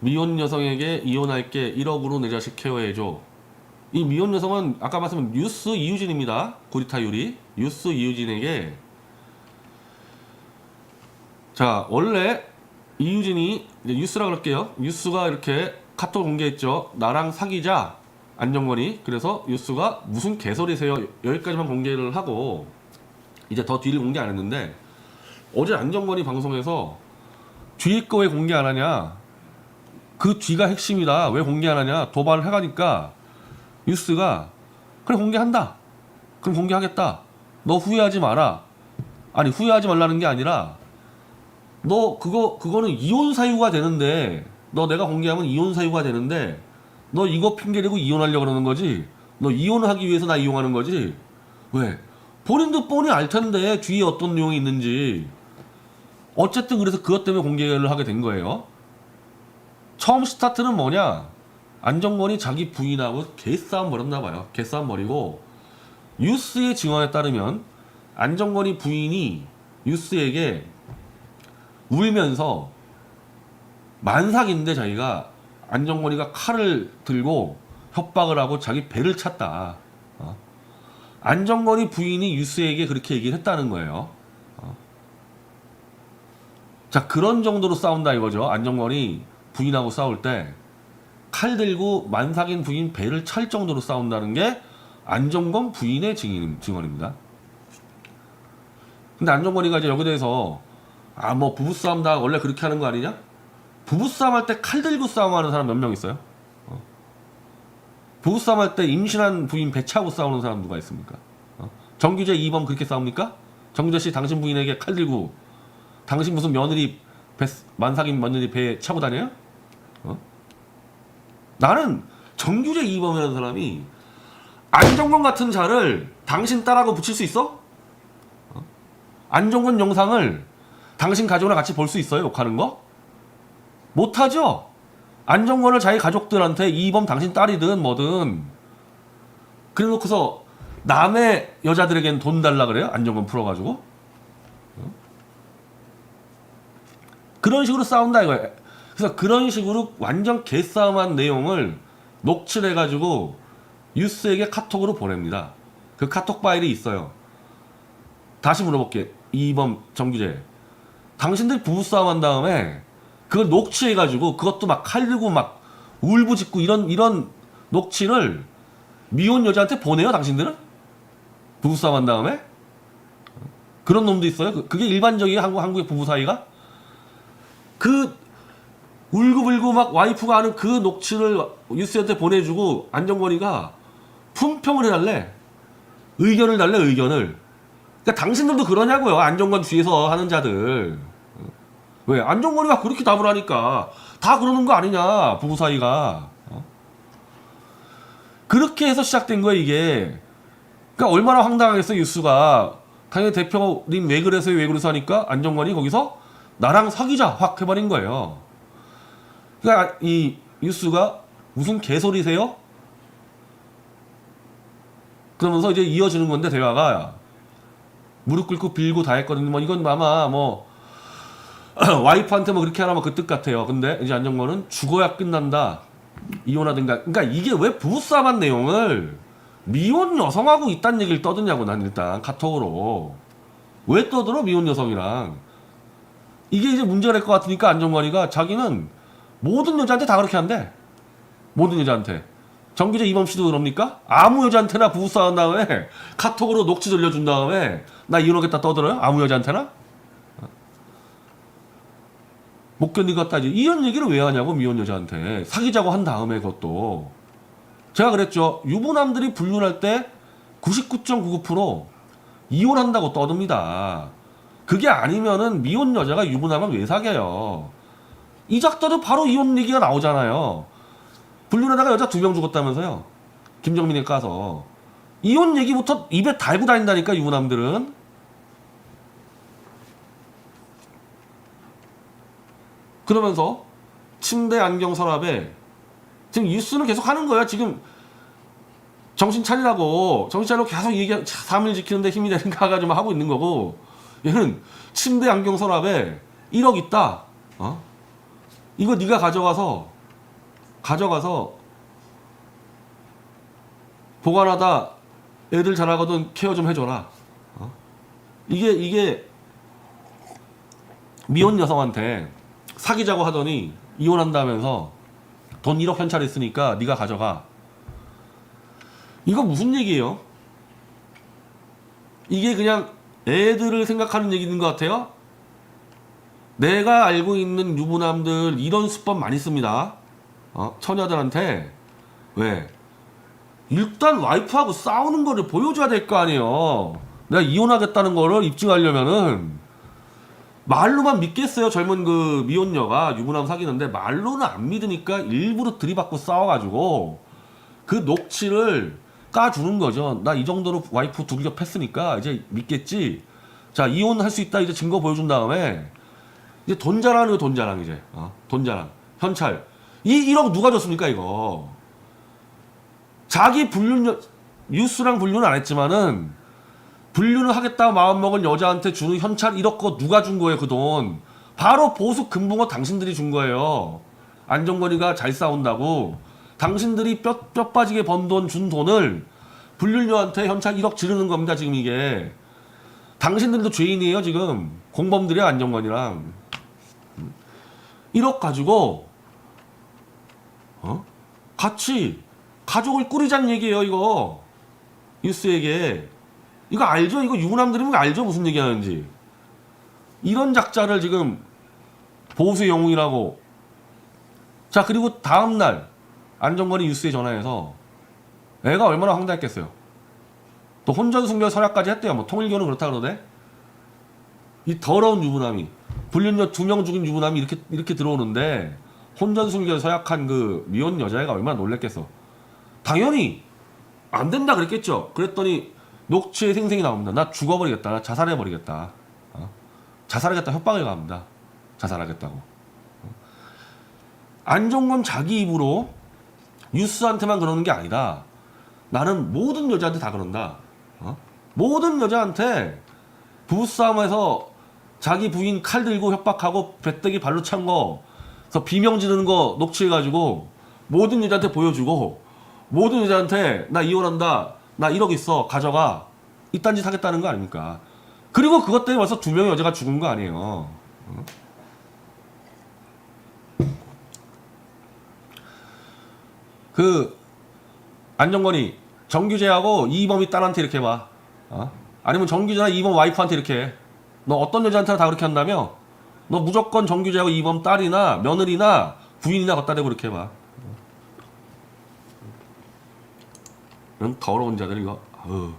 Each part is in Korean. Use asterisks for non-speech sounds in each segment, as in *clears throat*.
미혼 여성에게 이혼할게 1억으로 내 자식 케어해줘. 이 미혼 여성은 아까 말씀한 뉴스 이유진입니다. 구리타 유리. 뉴스 이유진에게 자 원래 이유진이 뉴스라 그럴게요. 뉴스가 이렇게 카톡 공개했죠. 나랑 사귀자 안정권이 그래서 뉴스가 무슨 개소리세요 여기까지만 공개를 하고 이제 더 뒤를 공개 안 했는데 어제 안정권이 방송에서 뒤에 거왜 공개 안 하냐 그 뒤가 핵심이다. 왜 공개 안 하냐? 도발을 해가니까 뉴스가 그래 공개한다. 그럼 공개하겠다. 너 후회하지 마라. 아니 후회하지 말라는 게 아니라 너 그거 그거는 이혼 사유가 되는데 너 내가 공개하면 이혼 사유가 되는데 너 이거 핑계 대고 이혼하려고 그러는 거지? 너 이혼을 하기 위해서 나 이용하는 거지? 왜? 본인도 뻔히 알 텐데 뒤에 어떤 내용이 있는지. 어쨌든 그래서 그것 때문에 공개를 하게 된 거예요 처음 스타트는 뭐냐 안정권이 자기 부인하고 개싸움 벌였나 봐요 개싸움 벌이고 뉴스의 증언에 따르면 안정권이 부인이 뉴스에게 울면서 만삭인데 자기가 안정권이가 칼을 들고 협박을 하고 자기 배를 찼다. 어? 안정권이 부인이 뉴스에게 그렇게 얘기를 했다는 거예요. 어? 자 그런 정도로 싸운다 이거죠. 안정권이 부인하고 싸울 때 칼 들고 만삭인 부인 배를 찰 정도로 싸운다는 게 안정권 부인의 증인, 증언입니다. 근데 안정권이가 이제 여기에 대해서 아 뭐 부부싸움 다 원래 그렇게 하는 거 아니냐? 부부싸움 할 때 칼 들고 싸움하는 사람 몇 명 있어요? 어? 부부싸움 할 때 임신한 부인 배 차고 싸우는 사람 누가 있습니까? 어? 정규재 2번 그렇게 싸웁니까? 정규재 씨 당신 부인에게 칼 들고 당신 무슨 며느리 배, 만삭인 며느리 배 차고 다녀요? 어? 나는 정규재 2범이라는 사람이 안정권 같은 자를 당신 딸하고 붙일 수 있어? 어? 안정권 영상을 당신 가족이랑 같이 볼 수 있어요? 욕하는 거? 못하죠? 안정권을 자기 가족들한테 이범 당신 딸이든 뭐든 그래 놓고서 남의 여자들에겐 돈 달라 그래요? 안정권 풀어가지고 어? 그런 식으로 싸운다 이거예요 그래서 그런 식으로 완전 개싸움한 내용을 녹취를 해가지고 뉴스에게 카톡으로 보냅니다. 그 카톡 파일이 있어요. 다시 물어볼게. 이범 정규재. 당신들 부부싸움 한 다음에 그걸 녹취해가지고 그것도 막 칼 들고 막 울부짖고 이런 이런 녹취를 미혼 여자한테 보내요 당신들은? 부부싸움 한 다음에? 그런 놈도 있어요? 그- 그게 일반적이에요? 한국 한국의 부부 사이가? 그 울고불고 막 와이프가 하는 그 녹취를 뉴스한테 보내주고 안정권이가 품평을 해달래. 의견을 달래 의견을. 그러니까 당신들도 그러냐고요 안정권 뒤에서 하는 자들. 왜? 안정권이가 그렇게 답을 하니까 다 그러는 거 아니냐 부부 사이가. 어? 그렇게 해서 시작된 거야 이게. 그러니까 얼마나 황당하겠어 뉴스가. 당연히 대표님 왜 그래서요 왜 그래서 하니까 안정권이 거기서 나랑 사귀자 확 해버린 거예요 그러니까 이 뉴스가 무슨 개소리세요? 그러면서 이제 이어지는 건데 대화가 무릎 꿇고 빌고 다 했거든요. 뭐 이건 아마 뭐 *clears throat* 와이프한테 뭐 그렇게 하라면 그뜻 같아요. 근데 이제 안정권은 죽어야 끝난다. 이혼하든가. 그러니까 이게 왜 부부싸움한 내용을 미혼 여성하고 있다는 얘기를 떠드냐고 난 일단 카톡으로 왜 떠들어 미혼 여성이랑 이게 이제 문제가 될 것 같으니까 안정권이가 자기는 모든 여자한테 다 그렇게 한대. 모든 여자한테. 정규재 이범 씨도 그럽니까? 아무 여자한테나 부부싸움 한 다음에 카톡으로 녹취 돌려준 다음에 나 이혼하겠다 떠들어요? 아무 여자한테나? 못 견디겠다 이제 이런 얘기를 왜 하냐고 미혼 여자한테 사귀자고 한 다음에 그것도 제가 그랬죠 유부남들이 불륜할 때 99.99% 이혼한다고 떠듭니다 그게 아니면은 미혼 여자가 유부남을 왜 사귀어요 이작더도 바로 이혼 얘기가 나오잖아요. 불륜하다가 여자 두 명 죽었다면서요? 김정민에 까서. 이혼 얘기부터 입에 달고 다닌다니까 유부남들은. 그러면서 침대 안경 서랍에 지금 뉴스는 계속 하는 거야 지금. 정신 차리라고. 정신 차리고 계속 얘기 삶을 지키는데 힘이 되는 가 가 지고 하고 있는 거고. 얘는 침대 안경 서랍에 1억 있다. 어? 이거 네가 가져가서 가져가서 보관하다 애들 자라거든 케어 좀 해줘라. 어? 이게 이게 미혼 여성한테 사귀자고 하더니 이혼한다면서 돈 1억 현찰 있으니까 네가 가져가. 이거 무슨 얘기예요? 이게 그냥 애들을 생각하는 얘기인 것 같아요. 내가 알고 있는 유부남들 이런 수법 많이 씁니다. 어? 처녀들한테 왜? 일단 와이프하고 싸우는 거를 보여줘야 될 거 아니에요. 내가 이혼하겠다는 거를 입증하려면은 말로만 믿겠어요. 젊은 그 미혼녀가 유부남 사귀는데 말로는 안 믿으니까 일부러 들이받고 싸워가지고 그 녹취를 까주는 거죠. 나 이 정도로 와이프 두들겨 팼으니까 이제 믿겠지. 자 이혼할 수 있다 이제 증거 보여준 다음에 이제 돈거돈 자랑 이제. 어? 돈 자랑. 현찰. 이 1억 누가 줬습니까 이거? 자기 불륜 뉴스랑 불륜은 안 했지만은 불륜을 하겠다 마음먹은 여자한테 주는 현찰 1억 거 누가 준 거예요 그 돈? 바로 보수 금붕어 당신들이 준 거예요. 안정권이가 잘 싸운다고. 당신들이 뼈, 뼈 빠지게 번 돈 준 돈을 불륜녀한테 현찰 1억 지르는 겁니다 지금 이게. 당신들도 죄인이에요 지금. 공범들이야 안정권이랑 1억 가지고 어? 같이 가족을 꾸리자는 얘기예요 이거. 뉴스에게. 이거 알죠? 이거 유부남들이면 알죠? 무슨 얘기하는지. 이런 작자를 지금 보수의 영웅이라고. 자 그리고 다음날 안정권이 뉴스에 전화해서 애가 얼마나 황당했겠어요. 또 혼전순결 설약까지 했대요. 뭐 통일교는 그렇다 그러대. 이 더러운 유부남이 불륜녀 두 명 죽인 유부남이 이렇게 이렇게 들어오는데 혼전순결 서약한 그 미혼 여자애가 얼마나 놀랬겠어. 당연히 안 된다 그랬겠죠. 그랬더니 녹취에 생생히 나옵니다. 나 죽어버리겠다. 나 자살해버리겠다. 어? 자살하겠다 협박을 가합니다. 자살하겠다고. 어? 안종건 자기 입으로 뉴스한테만 그러는 게 아니라 나는 모든 여자한테 다 그런다. 어? 모든 여자한테 부부싸움에서 자기 부인 칼 들고 협박하고 배때기 발로 찬 거, 그래서 비명 지르는 거 녹취해가지고 모든 여자한테 보여주고 모든 여자한테 나 이혼한다, 나 1억 있어, 가져가 이딴 짓 하겠다는 거 아닙니까? 그리고 그것 때문에 벌써 두 명의 여자가 죽은 거 아니에요. 어? 그 안정권이 정규재하고 이범이 딸한테 이렇게 봐. 어? 아니면 정규재나 이범 와이프한테 이렇게 해. 너 어떤 여자한테나 다 그렇게 한다며? 너 무조건 정규재하고 이범 딸이나 며느리나 부인이나 갖다 대고 이렇게 해봐. 이런 더러운 자들 이거. 아우.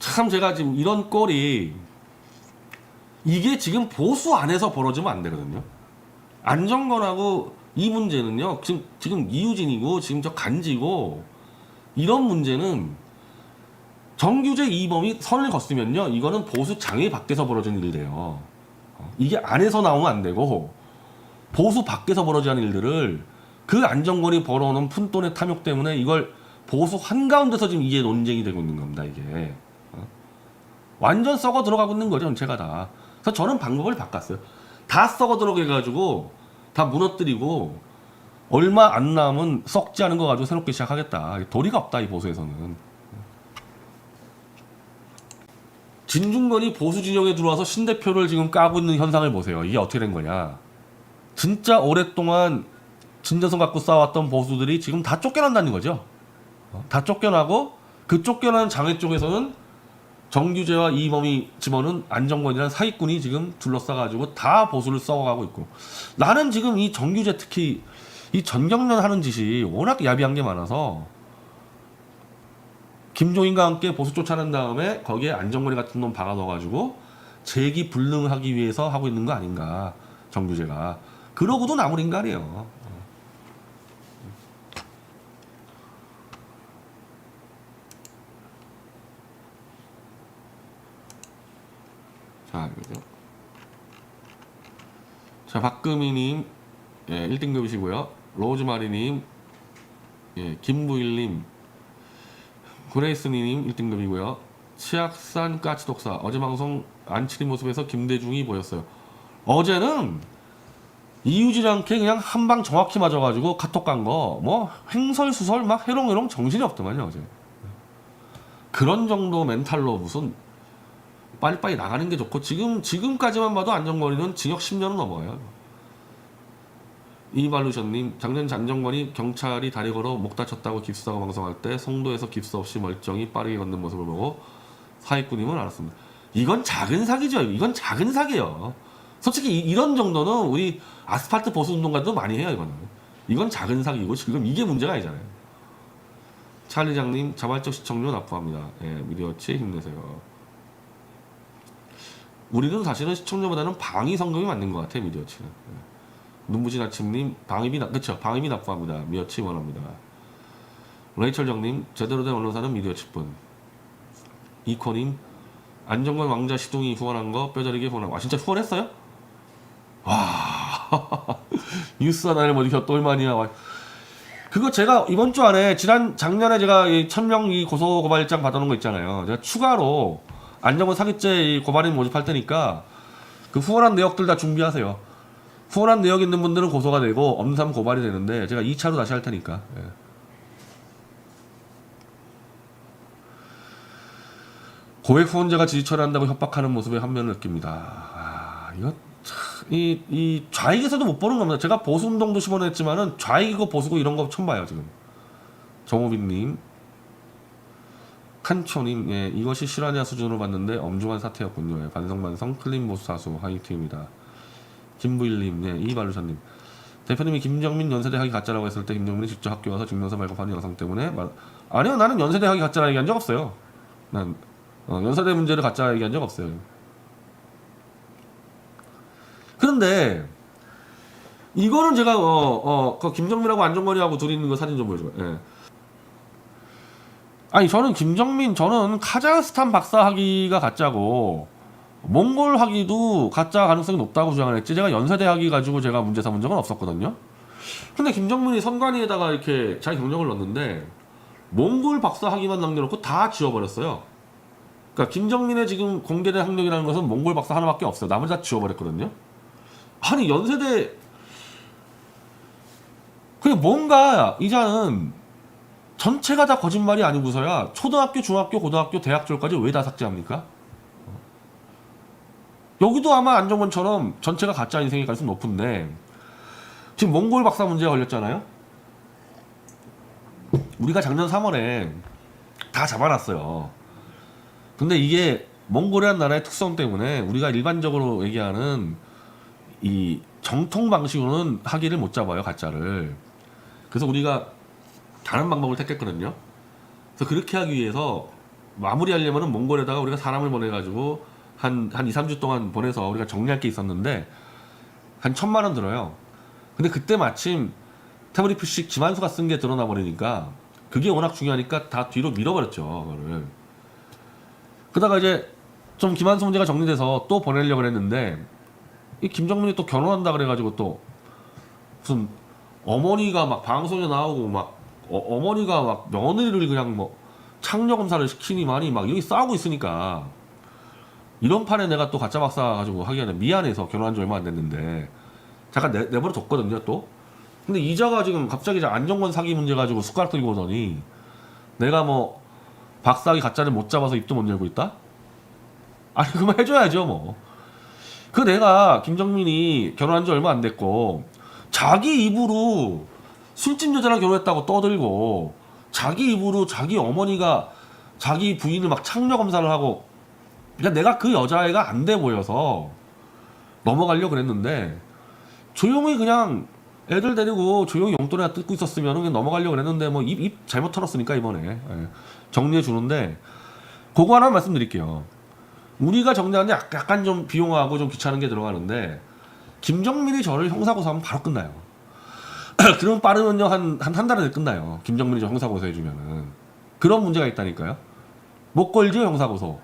참 제가 지금 이런 꼴이 이게 지금 보수 안에서 벌어지면 안 되거든요. 안정권하고 이 문제는요. 지금 지금 이유진이고 지금 저 간지고 이런 문제는 정규제 이범이 선을 걷으면요. 이거는 보수 장애 밖에서 벌어지는 일이래요. 어, 이게 안에서 나오면 안 되고 보수 밖에서 벌어지는 일들을 그 안정권이 벌어오는 푼돈의 탐욕 때문에 이걸 보수 한가운데서 지금 이게 논쟁이 되고 있는 겁니다. 이게 어? 완전 썩어 들어가고 있는 거죠. 전체가 다. 그래서 저는 방법을 바꿨어요. 다 썩어 들어가 가지고 다 무너뜨리고 얼마 안 남은 썩지 않은 거 가지고 새롭게 시작하겠다. 도리가 없다 이 보수에서는. 진중권이 보수 진영에 들어와서 신 대표를 지금 까고 있는 현상을 보세요. 이게 어떻게 된 거냐? 진짜 오랫동안 진정성 갖고 싸웠던 보수들이 지금 다 쫓겨난다는 거죠. 어? 다 쫓겨나고 그 쫓겨난 장애 쪽에서는 정규재와 이범이 집어는 안정권이라는 사기꾼이 지금 둘러싸가지고 다 보수를 썩어가고 있고 나는 지금 이 정규재 특히 이 전경련 하는 짓이 워낙 야비한 게 많아서 김종인과 함께 보수 쫓아낸 다음에 거기에 안정권이 같은 놈 박아 넣어가지고 재기 불능하기 위해서 하고 있는 거 아닌가 정규재가 그러고도 나물 인간이에요. 자, 이거죠. 자, 박금희님, 예, 1등급이시고요. 로즈마리님, 예, 김무일님, 구레이스님 1등급이고요. 치악산 까치독사 어제 방송 안치린 모습에서 김대중이 보였어요. 어제는 이유지랑게 그냥 한 방 정확히 맞아가지고 카톡 간 거 뭐 횡설수설 막 해롱해롱 정신이 없더만요 어제 그런 정도 멘탈로 무슨 빨리빨리 나가는 게 좋고 지금 지금까지만 봐도 안정거리는 징역 10년은 넘어가요 이발루션님 작년 안정권이 경찰이 다리 걸어 목 다쳤다고 깁스하고 방송할 때 송도에서 깁스 없이 멀쩡히 빠르게 걷는 모습을 보고 사기꾼임을 알았습니다. 이건 작은 사기죠. 이건 작은 사기예요. 솔직히 이, 런 정도는 우리 아스팔트 보수 운동가도 많이 해요. 이거는 이건 작은 사기고 지금 이게 문제가 아니잖아요. 찰리장님 자발적 시청률 납부합니다. 예, 미디어치 힘내세요. 우리는 사실은 시청률보다는 방위 성금이 맞는 것 같아요. 미디어치는. 예. 눈부진 아침님 방위비 납 그쵸 방위비 납부합니다. 미어치 원합니다. 레이첼정님 제대로 된 언론사는 미디어치뿐. 이코님 안정권 왕자 시동이 후원한 거 뼈저리게 후원한 거. 아 진짜 후원했어요? 와 *laughs* 뉴스 하나를 뭐 이렇게 또 얼마냐. 와. 그거 제가 이번 주 안에 지난 작년에 제가 이 천명 이 고소 고발장 받아놓은 거 있잖아요. 제가 추가로 안정권 사기죄 이 고발인 모집할 테니까 그 후원한 내역들 다 준비하세요. 후원한 내역 있는 분들은 고소가 되고 없는 사람은 고발이 되는데 제가 2차로 다시 할 테니까. 예. 고액 후원자가 지지 처리한다고 협박하는 모습에 한면을 느낍니다. 아, 이거 참, 이, 이 좌익에서도 못 보는 겁니다. 제가 보수 운동도 심어냈지만은 좌익이고 보수고 이런 거 처음 봐요 지금. 정호빈님, 칸초님, 예, 이것이 실화냐 수준으로 봤는데 엄중한 사태였군요. 예, 반성반성 클린 보수 사수 화이팅입니다. 김부일님, 예, 이발루샤님. 대표님이 김정민 연세대 학위 가짜라고 했을 때 김정민이 직접 학교 와서 증명서 발급하는 영상 때문에 말... 아니요 나는 연세대 학위 가짜라 얘기한 적 없어요. 난 어, 연세대 문제를 가짜 얘기한 적 없어요. 그런데 이거는 제가 어어그 김정민하고 안정권이하고 둘이 있는 거 사진 좀 보여줘요. 예. 아니 저는 김정민 저는 카자흐스탄 박사 학위가 가짜고 몽골 학위도 가짜 가능성이 높다고 주장을 했지 제가 연세대 학위 가지고 제가 문제 삼은 적은 없었거든요. 근데 김정민이 선관위에다가 이렇게 자기 경력을 넣었는데 몽골 박사 학위만 남겨놓고 다 지워버렸어요. 그러니까 김정민의 지금 공개된 학력이라는 것은 몽골 박사 하나밖에 없어요. 나머지 다 지워버렸거든요. 아니 연세대 그냥 뭔가 이자는 전체가 다 거짓말이 아니고서야 초등학교, 중학교, 고등학교, 대학교까지 왜 다 삭제합니까? 여기도 아마 안정권처럼 전체가 가짜 인생일 가능성이 높은데 지금 몽골 박사 문제가 걸렸잖아요. 우리가 작년 3월에 다 잡아놨어요. 근데 이게 몽골이라는 나라의 특성 때문에 우리가 일반적으로 얘기하는 이 정통 방식으로는 학위를 못 잡아요 가짜를. 그래서 우리가 다른 방법을 택했거든요. 그래서 그렇게 하기 위해서 마무리하려면은 몽골에다가 우리가 사람을 보내가지고 한, 한 2, 3주 동안 보내서 우리가 정리할 게 있었는데 한 천만 원 들어요. 근데 그때 마침 태블릿식 지만수가 쓴 게 드러나 버리니까 그게 워낙 중요하니까 다 뒤로 밀어버렸죠. 그거를. 그러다가 이제 좀 김한수 문제가 정리돼서 또 보내려고 했는데 이 김정민이 또 결혼한다 그래가지고 또 무슨 어머니가 막 방송에 나오고 막 어, 머니가막 며느리를 그냥 뭐 창녀 검사를 시키니만이 막 여기 싸우고 있으니까 이런 판에 내가 또 가짜 박사 가지고 하기에는 미안해서 결혼한 지 얼마 안 됐는데 잠깐 내, 내버려 뒀거든요 또 근데 이자가 지금 갑자기 안정권 사기 문제 가지고 숟가락 들고 오더니 내가 뭐 박사학위 가짜를 못 잡아서 입도 못 열고 있다? 아니 그만 해줘야죠 뭐. 그 내가 김정민이 결혼한 지 얼마 안 됐고 자기 입으로 술집 여자랑 결혼했다고 떠들고 자기 입으로 자기 어머니가 자기 부인을 막 창녀 검사를 하고 그냥 내가 그 여자애가 안 돼 보여서 넘어가려고 그랬는데 조용히 그냥 애들 데리고 조용히 용돈이나 뜯고 있었으면 그냥 넘어가려고 그랬는데 뭐 입 입 잘못 털었으니까 이번에 예. 정리해 주는데 그거 하나 말씀드릴게요. 우리가 정리하는데 약- 약간 좀 비용하고 좀 귀찮은 게 들어가는데 김정민이 저를 형사고소하면 바로 끝나요. *clears throat* 그럼 빠르면요 한 한 한 달에 끝나요. 김정민이 저 형사고소 해 주면은 그런 문제가 있다니까요. 못 걸죠 형사고소.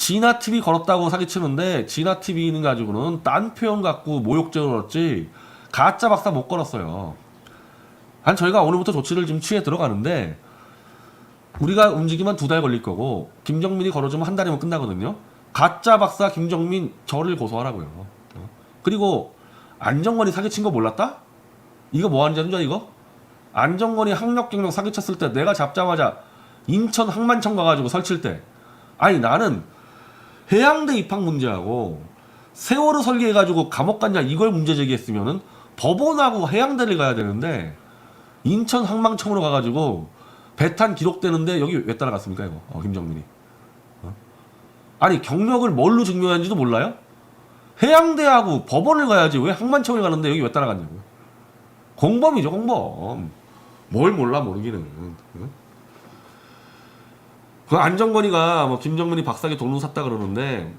진아 TV 걸었다고 사기치는데 진아 TV는 가지고는 딴 표현 갖고 모욕죄로 걸었지 가짜 박사 못 걸었어요. 한 저희가 오늘부터 조치를 지금 취해 들어가는데 우리가 움직이면 두 달 걸릴 거고 김정민이 걸어주면 한 달이면 끝나거든요. 가짜 박사 김정민 저를 고소하라고요. 어? 그리고 안정권이 사기친 거 몰랐다? 이거 뭐 하는 자는 줄 이거? 안정권이 학력 경력 사기쳤을 때 내가 잡자마자 인천 항만청 가가지고 설칠 때 아니 나는 해양대 입학 문제하고 세월호 설계해가지고 감옥 갔냐 이걸 문제 제기했으면은 법원하고 해양대를 가야 되는데 인천 항만청으로 가가지고 배탄 기록되는데 여기 왜 따라갔습니까 이거 어, 김정민이 어? 아니 경력을 뭘로 증명하는지도 몰라요? 해양대하고 법원을 가야지 왜 항만청을 가는데 여기 왜 따라갔냐고요 공범이죠 공범 뭘 몰라 모르기는 응? 그 안정권이가 뭐 김정민이 박사기 돈으로 샀다 그러는데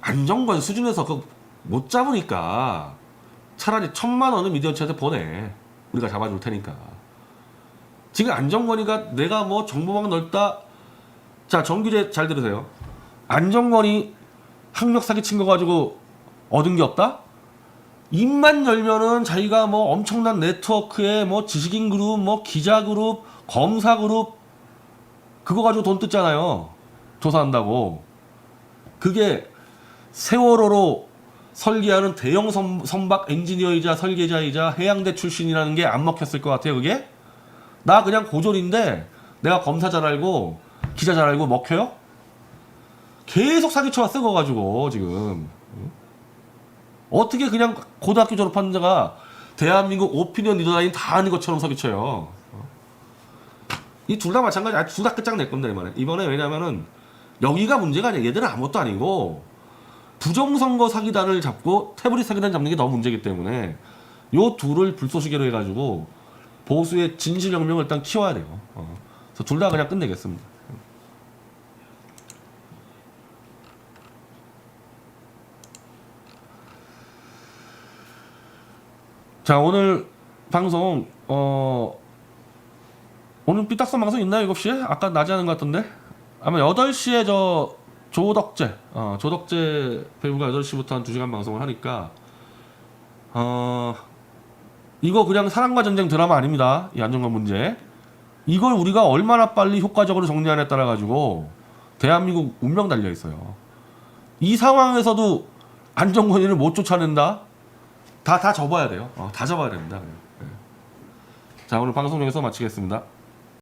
안정권 수준에서 그못 잡으니까 차라리 천만 원을 미디어체한테 보내. 우리가 잡아줄 테니까. 지금 안정권이가 내가 뭐 정보망 넓다. 자 정규제 잘 들으세요. 안정권이 학력 사기 친 거 가지고 얻은 게 없다? 입만 열면은 자기가 뭐 엄청난 네트워크에 뭐 지식인 그룹 뭐 기자 그룹 검사 그룹 그거 가지고 돈 뜯잖아요. 조사한다고. 그게 세월호로 설계하는 대형 선, 선박 엔지니어이자 설계자이자 해양대 출신이라는 게 안 먹혔을 것 같아요, 그게? 나 그냥 고졸인데 내가 검사 잘 알고 기자 잘 알고 먹혀요? 계속 사기쳐 왔어, 그거 가지고, 지금. 응? 어떻게 그냥 고등학교 졸업한 자가 대한민국 오피니언 리더라인 다 아는 것처럼 사기쳐요. 이 둘 다 마찬가지. 둘다 끝장 낼 겁니다 이번에. 이번에 왜냐면은 여기가 문제가 아니야. 얘들은 아무것도 아니고 부정선거 사기단을 잡고 태블릿 사기단 잡는 게 너무 문제기 때문에 요 둘을 불쏘시개로 해가지고 보수의 진실혁명을 일단 키워야 돼요. 어. 그래서 둘 다 그냥 끝내겠습니다. 자 오늘 방송 어 오늘 삐딱선 방송 있나요 7시에? 아까 낮에 하는 것 같던데? 아마 8시에 저 조덕재 어 조덕재 배우가 8시부터 한 2시간 방송을 하니까 어 이거 그냥 사랑과 전쟁 드라마 아닙니다 이 안정권 문제. 이걸 우리가 얼마나 빨리 효과적으로 정리하냐에 따라 가지고 대한민국 운명 달려 있어요. 이 상황에서도 안정권이를 못 쫓아낸다? 다 다 접어야 돼요. 어, 다 접어야 됩니다. 예. 자 오늘 방송 여기서 마치겠습니다